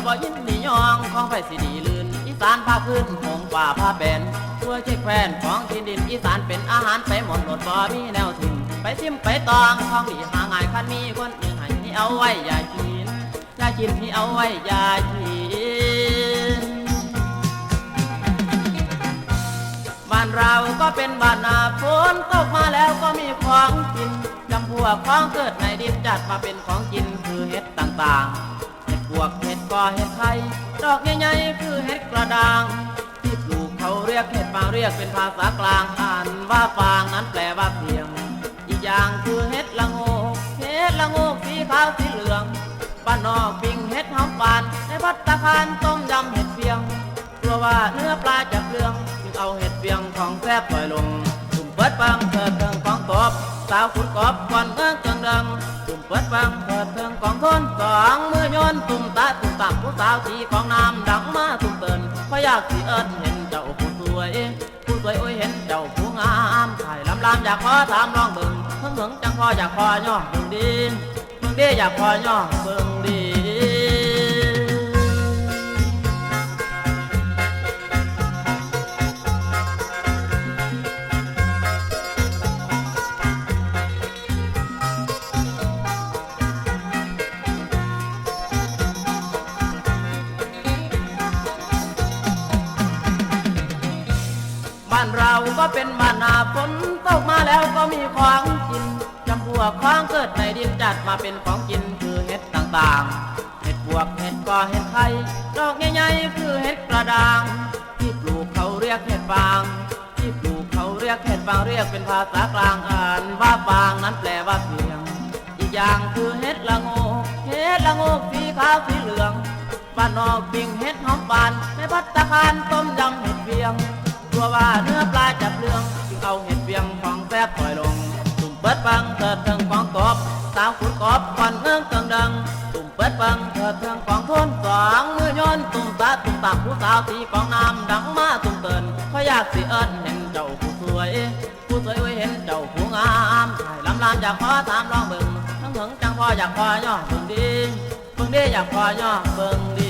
อยบ่ยินดียองของไฟสีดีลื่นอีสานผ้าพื้นหงป่าผ้าแบนตัวเช็คแฟนของที่ดินอีสานเป็นอาหารไปหมดหลดบ่มีแนวทิ้งไปทิมไปตองของดีหาง่ายคันมีคนอื่นให้ที่เอาไว้อย่ากินอย่ากินที่เอาไว้อย่ากินบ้านเราก็เป็นบ้านนาฝนตกมาแล้วก็มีของกินจำพวกของเกิดในดินจัดมาเป็นของกินคือเห็ดต่างๆ พวกเห็ดกอเห็ดไข่ดอกใหญ่ๆคือเห็ดกระดาง ที่ปลูกเขาเรียกเห็ดฟางเรียกเป็นภาษากลางอ่านว่าฟางนั้นแปลว่าเพียง อีกอย่างคือเห็ดละโงกเห็ดละโงกสีขาวสีเหลืองบ้านนอกปิ้งเห็ดหอมปาน ในพัตตาคารต้มยำเห็ดเฟียงกลัวว่าเนื้อปลาจะเปลืองจึงเอาเห็ดเฟียงของแซ่บปล่อยลงตุ่มเปิดปังเถิดเทิงของตบสาวขุดกอบก่อนเมืองเกิงดังตุ่มเปิดปังเถิดเทิงของทนสองมือ อนตุ่มตาตุ่มตับผู้สาวสีของน้ำดังมาตุ่มเตินพอยากสีเอิญเห็นเจ้าผู้สวย ผู้สวยโอ้ยเห็นเจ้าผู้งามถ่ายลำลำอยากขอถามลองเบิ่งเพิ่งเพิ่งจังพออยากพอย่อเบิ่งดีเบิ่งดีอยากพอย่อเบิ่งดีานเราก็เป็นบ้านนาฝนตกมาแล้วก็มีของกินจำพวกของเกิดในดินจัดมาเป็นของกินคือเห็ดต่างๆ เห็ดบวกเห็ดกอเห็ดไข่ดอกใหญ่ๆคือเห็ดกระดาง ที่ปลูกเขาเรียกเห็ดฟาง ที่ปลูกเขาเรียกเห็ดฟางเรียกเป็นภาษากลางอ่านว่าฟางนั้นแปลว่าเพียง อีกอย่างคือเห็ดละโงกเห็ดละโงกสีขาวสีเหลืองบ้านนอกปิ้งเห็ดหอมปานในพัตตาคาร เปิดปังเถิดเทิงของกบสาวขุดกบก่อนเมืองเกิงดัง ตุ่มเปิดปังเถิดเทิงของทนสองมือโยนตุ่มตาตุ่มตับผู้สาวสีของน้ำดังมาตุ่มเตินเพราะอยากสิเอิญเห็นเจ้าผู้สวย ผู้สวยไว้เห็นเจ้าผู้งามถ่ายลำลานอยากขอถามลองเบิ่งทั้งถึงจังพออยากพอย่อเบิ่งดีเบิ่งดีอยากพอย่อเบิ่งดี